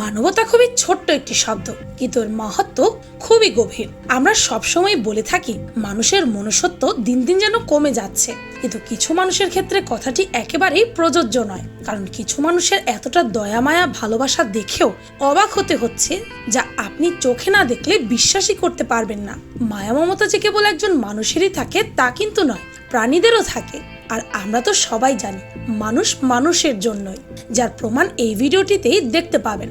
মানবতা খুবই ছোট্ট একটি শব্দ, কিন্তু এর মাহাত্ম খুবই গভীর। আমরা সবসময় বলে থাকি, মানুষের মনুষ্যত্ব দিন দিন যেন কমে যাচ্ছে। কিন্তু কিছু মানুষের ক্ষেত্রে কথাটি একেবারেই প্রযোজ্য নয়, কারণ কিছু মানুষের এতটা দয়া, মায়া, ভালোবাসা দেখেও অবাক হতে হচ্ছে যা আপনি চোখে না দেখলে বিশ্বাসই করতে পারবেন না। মায়া মমতা যে কেবল একজন মানুষেরই থাকে, তা কিন্তু নয়, প্রাণীদেরও থাকে। আর আমরা তো সবাই জানি, মানুষ মানুষের জন্যই। যার প্রমাণ এই ভিডিওটিতেই দেখতে পাবেন।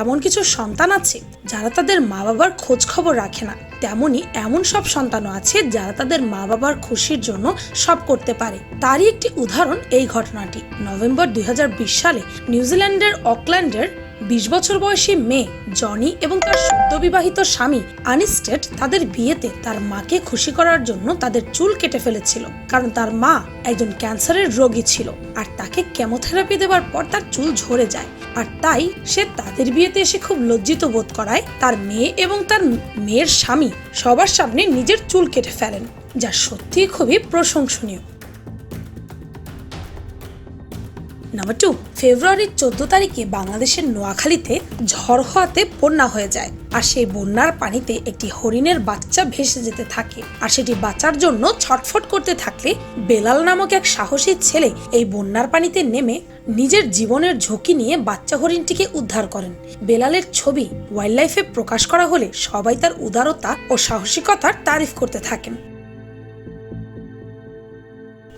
এমন কিছু সন্তান আছে যারা তাদের মা বাবার খোঁজ খবর রাখে না। তেমনই এমন সব সন্তানও আছে যারা তাদের মা বাবার খুশির জন্য সব করতে পারে। তারই একটি উদাহরণ এই ঘটনাটি। নভেম্বর দুই হাজার বিশ সালে নিউজিল্যান্ডের অকল্যান্ডের বিশ বছর বয়সী মেয়ে, জনি এবং তার সদ্য বিবাহিত স্বামী আনিস্টেট তাদের বিয়েতে তার মাকে খুশি করার জন্য তাদের চুল কেটে ফেলেছিল, কারণ তার মা একজন ক্যান্সারের রোগী ছিল আর তাকে কেমোথেরাপি দেওয়ার পর তার চুল ঝরে যায়। আর তাই সে তাদের বিয়েতে এসে খুব লজ্জিত বোধ করায় তার মেয়ে এবং তার মেয়ের স্বামী সবার সামনে নিজের চুল কেটে ফেলেন, যা সত্যিই খুবই প্রশংসনীয়। নাম্বার টু ফেব্রুয়ারির চোদ্দ তারিখে বাংলাদেশের নোয়াখালীতে ঝড় হওয়াতে বন্যা হয়ে যায়। আর সেই বন্যার পানিতে একটি হরিণের বাচ্চা ভেসে যেতে থাকে। আর সেটি বাঁচার জন্য ছটফট করতে থাকলে বেলাল নামক এক সাহসী ছেলে এই বন্যার পানিতে নেমে নিজের জীবনের ঝুঁকি নিয়ে বাচ্চা হরিণটিকে উদ্ধার করেন। বেলালের ছবি ওয়াইল্ড লাইফে প্রকাশ করা হলে সবাই তার উদারতা ও সাহসিকতার তারিফ করতে থাকেন।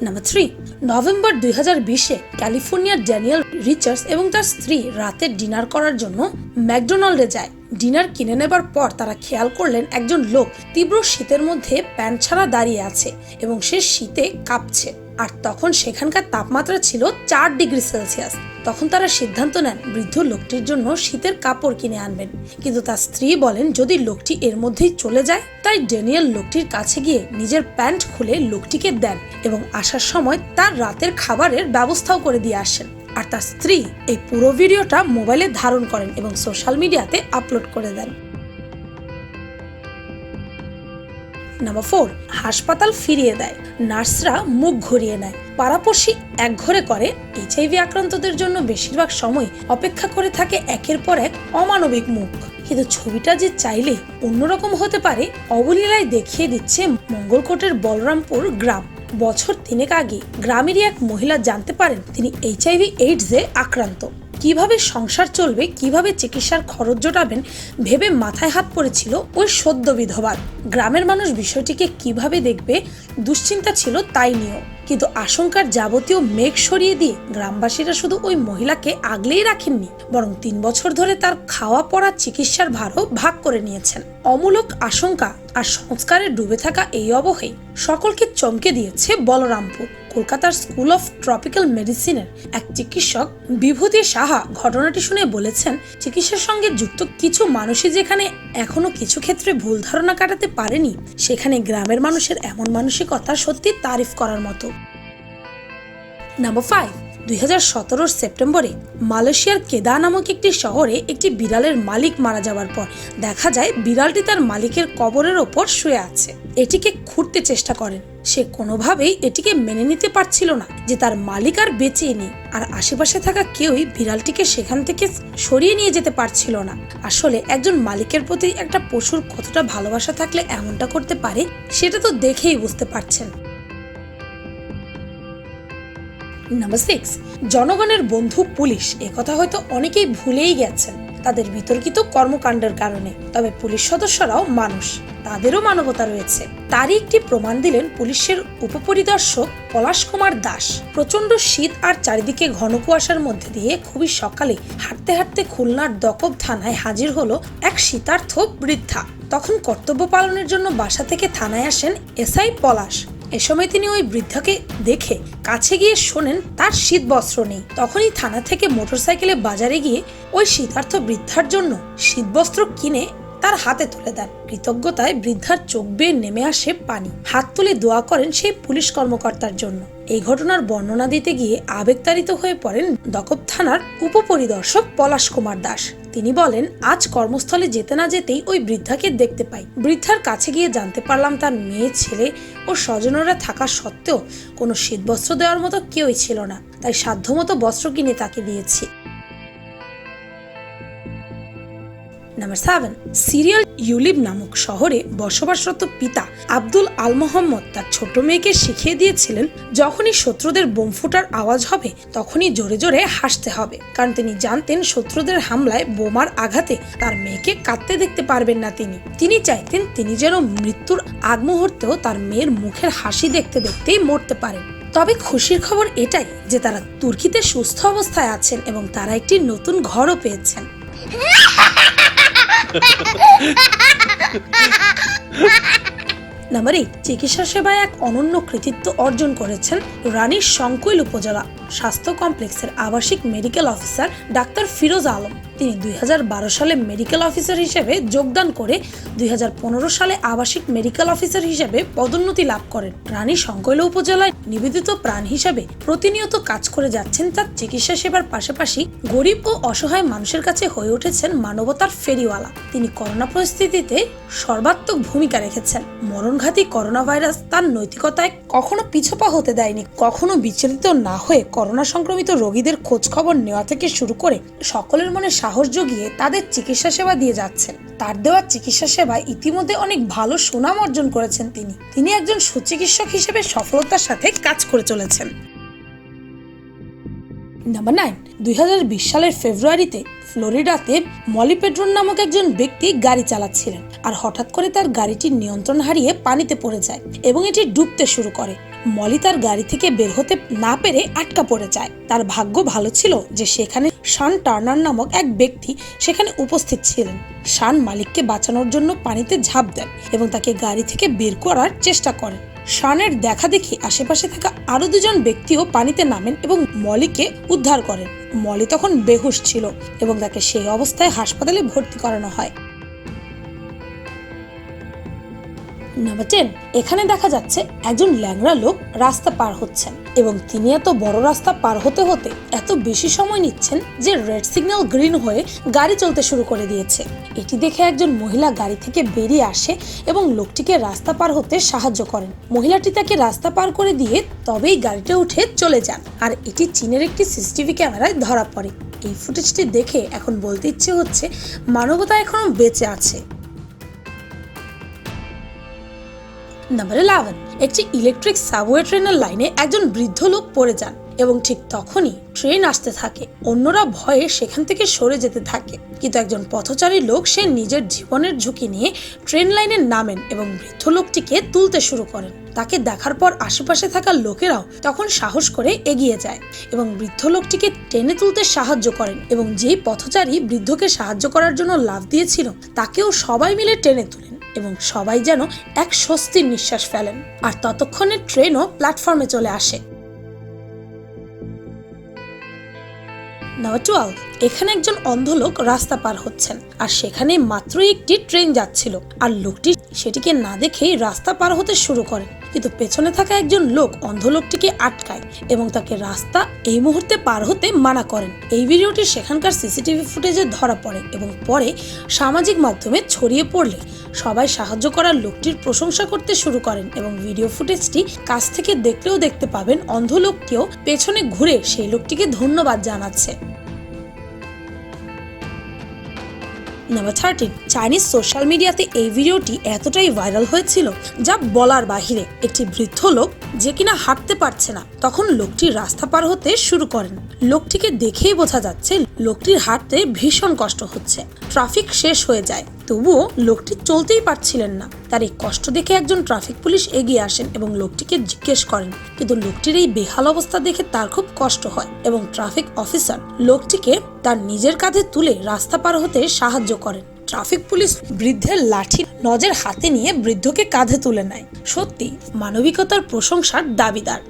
নাম্বার থ্রি নভেম্বর দুই হাজার বিশে ক্যালিফোর্নিয়ার ড্যানিয়েল রিচার্ডস এবং তার স্ত্রী রাতে ডিনার করার জন্য ম্যাকডোনাল্ডে যায়। ডিনার কিনে নেবার পর তারা খেয়াল করলেন একজন লোক তীব্র শীতের মধ্যে প্যান্ট ছাড়া দাঁড়িয়ে আছে এবং সে শীতে কাঁপছে। আর তখন সেখানকার তাপমাত্রা ছিল চার ডিগ্রি সেলসিয়াস। তখন তারা সিদ্ধান্ত নেন, বৃদ্ধ লোকটির জন্য শীতের কাপড় কিনে আনবেন। কিন্তু তার স্ত্রী বলেন, যদি লোকটি এর মধ্যেই চলে যায়, তাই ড্যানিয়েল লোকটির কাছে গিয়ে নিজের প্যান্ট খুলে লোকটিকে দেন এবং আসার সময় তার রাতের খাবারের ব্যবস্থাও করে দিয়ে আসেন। আর তার স্ত্রী এই পুরো ভিডিওটা মোবাইলে ধারণ করেন এবং সোশ্যাল মিডিয়াতে আপলোড করে দেন। নাম্বার ফোর, হাসপাতাল ফিরিয়ে দেয়। নার্সরা মুখ ঘুরিয়ে নেয়। পাড়াপড়শি এক ঘরে করে। এইচআইভি আক্রান্তদের জন্য বেশিরভাগ সময় অপেক্ষা করে থাকে একের পর এক অমানবিক মুখ। কিন্তু ছবিটা যে চাইলে অন্যরকম হতে পারে, অবলীলায় দেখিয়ে দিচ্ছে মঙ্গলকোটের বলরামপুর গ্রাম। বছর তিনেক আগে গ্রামেরই এক মহিলা জানতে পারেন, তিনি এইচআইভি এইডসে আক্রান্ত। কীভাবে সংসার চলবে, কীভাবে চিকিৎসার খরচ জোটাবেন, ভেবে মাথায় হাত পড়েছিল ওই সদ্য বিধবার। গ্রামের মানুষ বিষয়টিকে কীভাবে দেখবে, দুশ্চিন্তা ছিল তাই নিয়েও। কিন্তু আশঙ্কার যাবতীয় মেঘ সরিয়ে দিয়ে গ্রামবাসীরা শুধু ওই মহিলাকে আগলেই রাখেননি, বরং তিন বছর ধরে তার খাওয়া পড়া চিকিৎসার ভারও ভাগ করে নিয়েছেন। অমূলক আশঙ্কা আর সংস্কারে ডুবে থাকা এই অবহে সকলকে চমকে দিয়েছে বলরামপুর। কলকাতার স্কুল অফ ট্রপিক্যাল মেডিসিনের এক চিকিৎসক বিভূতি সাহা ঘটনাটি শুনে বলেছেন, চিকিৎসার সঙ্গে যুক্ত কিছু মানুষই যেখানে এখনও কিছু ক্ষেত্রে ভুল ধারণা কাটাতে পারেনি, সেখানে গ্রামের মানুষের এমন মানসিকতা সত্যি তারিফ করার মতো। নাম্বার ফাইভ দুই সেপ্টেম্বরে মালয়েশিয়ার কেদা নামক একটি শহরে একটি বিড়ালের মালিক মারা যাওয়ার পর দেখা যায় বিড়ালটি তার মালিকের কবরের ওপর শুয়ে আছে। এটিকে খুঁড়তে চেষ্টা করেন। সে কোনোভাবেই এটিকে মেনে নিতে পারছিল না যে তার মালিক আর বেঁচে নেই। আর আশেপাশে থাকা কেউই বিড়ালটিকে সেখান থেকে সরিয়ে নিয়ে যেতে পারছিল না। আসলে একজন মালিকের প্রতি একটা পশুর কতটা ভালোবাসা থাকলে এমনটা করতে পারে, সেটা তো দেখেই বুঝতে পারছেন। নাম্বার সিক্স জনগণের বন্ধু পুলিশ। একথা হয়তো অনেকেই ভুলেই গেছেন। তাদের বিতর্কিত কর্মকাণ্ডের কারণে। তবে পুলিশ সদস্যরাও মানুষ। তাদেরও মানবতা রয়েছে। তারই একটি প্রমাণ দিলেন পুলিশের উপপরিদর্শক পলাশ কুমার দাস। প্রচণ্ড শীত আর চারিদিকে ঘন কুয়াশার মধ্যে দিয়ে খুবই সকালে হাঁটতে হাঁটতে খুলনার দকব থানায় হাজির হলো এক শীতার্থ বৃদ্ধা। তখন কর্তব্য পালনের জন্য বাসা থেকে থানায় আসেন এসআই পলাশ। এ সময় তিনি ওই বৃদ্ধাকে দেখে কাছে গিয়ে শোনেন তার শীত বস্ত্র নেই। তখনই থানা থেকে মোটরসাইকেলে বাজারে গিয়ে ওই শীতার্থ বৃদ্ধার জন্য শীতবস্ত্র কিনে তার হাতে তুলে দেন। কৃতজ্ঞতায় বৃদ্ধার চোখ বেয়ে নেমে আসে পানি। হাত তুলে দোয়া করেন সেই পুলিশ কর্মকর্তার জন্য। এই ঘটনার বর্ণনা দিতে গিয়ে আবেগতাড়িত হয়ে পড়েন দকব থানার উপপরিদর্শক পলাশ কুমার দাস। তিনি বলেন, আজ কর্মস্থলে যেতে না যেতেই ওই বৃদ্ধাকে দেখতে পাই। বৃদ্ধার কাছে গিয়ে জানতে পারলাম তার মেয়ে, ছেলে ও স্বজনরা থাকা সত্ত্বেও কোনো শীতবস্ত্র দেওয়ার মতো কেউই ছিল না। তাই সাধ্যমতো বস্ত্র কিনে তাকে দিয়েছি। নাম্বার সেভেন সিরিয়াল ইউলিব নামক শহরে বসবাসরত পিতা আব্দুল আল মোহাম্মদ তার ছোট মেয়েকে শিখিয়ে দিয়েছিলেন, যখনই শত্রুদের বোম ফুটার আওয়াজ হবে, তখনই জোরে জোরে হাসতে হবে। কারণ তিনি জানতেন শত্রুদের হামলায় বোমার আঘাতে তার মেয়েকে কাঁদতে দেখতে পারবেন না তিনি। তিনি চাইতেন তিনি যেন মৃত্যুর আগ মুহূর্তেও তার মেয়ের মুখের হাসি দেখতে দেখতেই মরতে পারেন। তবে খুশির খবর এটাই যে তারা তুর্কিতে সুস্থ অবস্থায় আছেন এবং তারা একটি নতুন ঘরও পেয়েছেন। নাম্বার এইট চিকিৎসা সেবায় এক অনন্য কৃতিত্ব অর্জন করেছেন রানীর সংকুল উপজেলা। স্বাস্থ্য কমপ্লেক্সের আবাসিক medical officer doctor Firoz Alam. তিনি দুই হাজার বারো সালে মেডিকেল অফিসার হিসেবে যোগদান করে দুই হাজার পনেরো সালে আবাসিক মেডিকেল অফিসার হিসেবে পদোন্নতি লাভ করেন। রানী সংকৈল উপজেলায় নিবেদিত প্রাণ হিসাবে প্রতিনিয়ত কাজ করে যাচ্ছেন তার চিকিৎসা সেবার পাশাপাশি গরিব ও অসহায় মানুষের কাছে হয়ে উঠেছেন মানবতার ফেরিওয়ালা। তিনি করোনা পরিস্থিতিতে সর্বাত্মক ভূমিকা রেখেছেন। মরণঘাতী করোনা ভাইরাস তার নৈতিকতায় কখনো পিছপা হতে দেয়নি, কখনো বিচলিত না হয়ে করোনা সংক্রমিত রোগীদের খোঁজ খবর নেওয়া থেকে শুরু করে সকলের মনে সাহস জুগিয়ে তাদের চিকিৎসা সেবা দিয়ে যাচ্ছেন। তার দেওয়া চিকিৎসা সেবায় ইতিমধ্যে অনেক ভালো সুনাম অর্জন করেছেন তিনি। তিনি একজন সুচিকিৎসক হিসেবে সফলতার সাথে কাজ করে চলেছেন। নাম্বার নাইন দুই হাজার বিশ সালের ফেব্রুয়ারিতে ফ্লোরিডাতে মলি পেড্রন নামক একজন ব্যক্তি গাড়ি চালাচ্ছিলেন। আর হঠাৎ করে তার গাড়িটির নিয়ন্ত্রণ হারিয়ে পানিতে পড়ে যায় এবং এটি ডুবতে শুরু করে। মলি তার গাড়ি থেকে বের হতে না পেরে আটকা পড়ে যায়। তার ভাগ্য ভালো ছিল যে সেখানে শান টার্নার নামক এক ব্যক্তি সেখানে উপস্থিত ছিলেন। শান মালিককে বাঁচানোর জন্য পানিতে ঝাঁপ দেন এবং তাকে গাড়ি থেকে বের করার চেষ্টা করেন। শানের দেখা দেখি আশেপাশে থাকা আরও দুজন ব্যক্তিও পানিতে নামেন এবং মলিকে উদ্ধার করেন। মলি তখন বেহুশ ছিল এবং তাকে সেই অবস্থায় হাসপাতালে ভর্তি করানো হয়। নাম্বার টেন এখানে দেখা যাচ্ছে একজন ল্যাংড়া লোক রাস্তা পার হচ্ছেন এবং তিনি এত বড় রাস্তা পার হতে হতে এত বেশি সময় নিচ্ছেন যে রেড সিগন্যাল গ্রিন হয়ে গাড়ি চলতে শুরু করে দিয়েছে। এটি দেখে একজন মহিলা গাড়ি থেকে বেরিয়ে আসে এবং লোকটিকে রাস্তা পার হতে সাহায্য করেন। মহিলাটি তাকে রাস্তা পার করে দিয়ে তবেই গাড়িতে উঠে চলে যান আর এটি চীনের একটি সিসিটিভি ক্যামেরায় ধরা পড়ে। এই ফুটেজটি দেখে এখন বলতে ইচ্ছে হচ্ছে মানবতা এখনও বেঁচে আছে। নাম্বার ইলেভেন একটি ইলেকট্রিক সাবওয়ে ট্রেনের লাইনে একজন বৃদ্ধ লোক পড়ে যান এবং ঠিক তখনই ট্রেন আসতে থাকে। অন্যরা ভয়ে সেখান থেকে সরে যেতে থাকে। কিন্তু একজন পথচারী লোক, সে নিজের জীবনের ঝুঁকি নিয়ে ট্রেন লাইনে নামেন এবং বৃদ্ধ লোকটিকে তুলতে শুরু করেন। তাকে দেখার পর আশেপাশে থাকা লোকেরাও তখন সাহস করে এগিয়ে যায় এবং বৃদ্ধ লোকটিকে টেনে তুলতে সাহায্য করেন এবং যেই পথচারী বৃদ্ধকে সাহায্য করার জন্য লাভ দিয়েছিল, তাকেও সবাই মিলে টেনে তুলেন। এবং সবাই যেন এক স্বস্তির নিঃশ্বাস ফেলেন। আর ততক্ষণে ট্রেনও প্ল্যাটফর্মে চলে আসে। এখানে একজন অন্ধ লোক রাস্তা পার হচ্ছেন। আর সেখানে মাত্রই একটি ট্রেন যাচ্ছিল। আর লোকটি সেটিকে না দেখেই রাস্তা পার হতে শুরু করেন কিন্তু পেছনে থাকা একজন লোক অন্ধ লোকটিকে আটকায় এবং তাকে রাস্তা এই মুহূর্তে পার হতে মানা করেন। এই ভিডিওটি সেখানকার সিসিটিভি ফুটেজে ধরা পড়ে এবং পরে সামাজিক মাধ্যমে ছড়িয়ে পড়লে সবাই সাহায্য করার লোকটির প্রশংসা করতে শুরু করেন এবং ভিডিও ফুটেজটি কাছ থেকে দেখলেও দেখতে পাবেন অন্ধ লোকটিও পেছনে ঘুরে সেই লোকটিকে ধন্যবাদ জানাচ্ছে। নাম্বার থার্টিন চাইনিজ সোশ্যাল মিডিয়াতে এই ভিডিওটি এতটাই ভাইরাল হয়েছিল যা বলার বাহিরে একটি বৃদ্ধ লোক যে কিনা হাঁটতে পারছে না, তখন লোকটি রাস্তা পার হতে শুরু করেন। লোকটিকে দেখেই বোঝা যাচ্ছে, লোকটির হাঁটতে ভীষণ কষ্ট হচ্ছে। ট্রাফিক শেষ হয়ে যায়। তবুও লোকটি চলতেই পারছিলেন না। তার এই কষ্ট দেখে একজন ট্রাফিক পুলিশ এগিয়ে আসেন এবং লোকটিকে জিজ্ঞেস করেন, কিন্তু লোকটির এই বেহাল অবস্থা দেখে তার খুব কষ্ট হয়? এবং ট্রাফিক অফিসার লোকটিকে তার নিজের কাঁধে তুলে রাস্তা পার হতে সাহায্য করেন। ট্রাফিক পুলিশ বৃদ্ধের লাঠি নজের হাতে নিয়ে বৃদ্ধকে কাঁধে তুলে নেয়। সত্যি মানবিকতার প্রশংসার দাবিদার।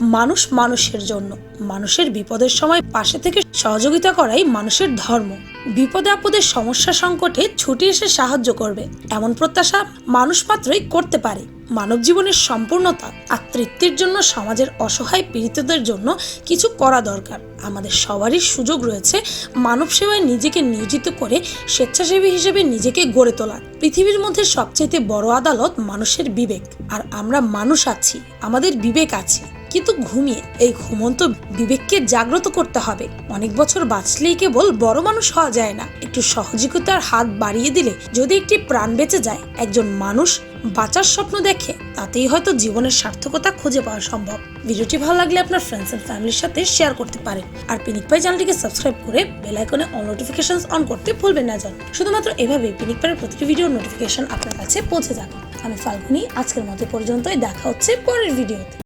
মানুষ মানুষের জন্য। মানুষের বিপদের সময় পাশে থেকে সহযোগিতা করাই মানুষের ধর্ম। বিপদে আপদে সমস্যা সংকটে ছুটি এসে সাহায্য করবে। এমন প্রত্যাশা মানুষ মাত্রই করতে পারে। মানব জীবনের সম্পূর্ণতা আর তৃপ্তির জন্য সমাজের অসহায় পীড়িতদের জন্য কিছু করা দরকার। আমাদের সবারই সুযোগ রয়েছে মানব সেবায় নিজেকে নিয়োজিত করে স্বেচ্ছাসেবী হিসেবে নিজেকে গড়ে তোলার পৃথিবীর মধ্যে সবচেয়ে বড় আদালত মানুষের বিবেক। আর আমরা মানুষ আছি, আমাদের বিবেক আছে। কিন্তু ঘুমিয়ে এই ঘুমন্ত বিবেককে জাগ্রত করতে হবে। অনেক বছর বাঁচলেই কেবল বড় মানুষ হওয়া যায় না। একটু সহযোগিতার হাত বাড়িয়ে দিলে যদি একটি প্রাণ বেঁচে যায়, একজন মানুষ বাঁচার স্বপ্ন দেখে, তাতেই হয়তো জীবনের সার্থকতা খুঁজে পাওয়া সম্ভব। ভিডিওটি ভালো লাগলে আপনার ফ্রেন্ডস এন্ড ফ্যামিলির সাথে শেয়ার করতে পারেন। আর পিনিক পাই চ্যানেলটিকে সাবস্ক্রাইব করে বেল আইকনে অল নোটিফিকেশন অন করতে ভুলবেন না যেন শুধুমাত্র এভাবে পিনিক পাইয়ের প্রতিটি ভিডিও নোটিফিকেশন আপনার কাছে পৌঁছে যাবে। আমি ফাল্গুনি, আজকের মতো পর্যন্তই। দেখা হচ্ছে পরের ভিডিওতে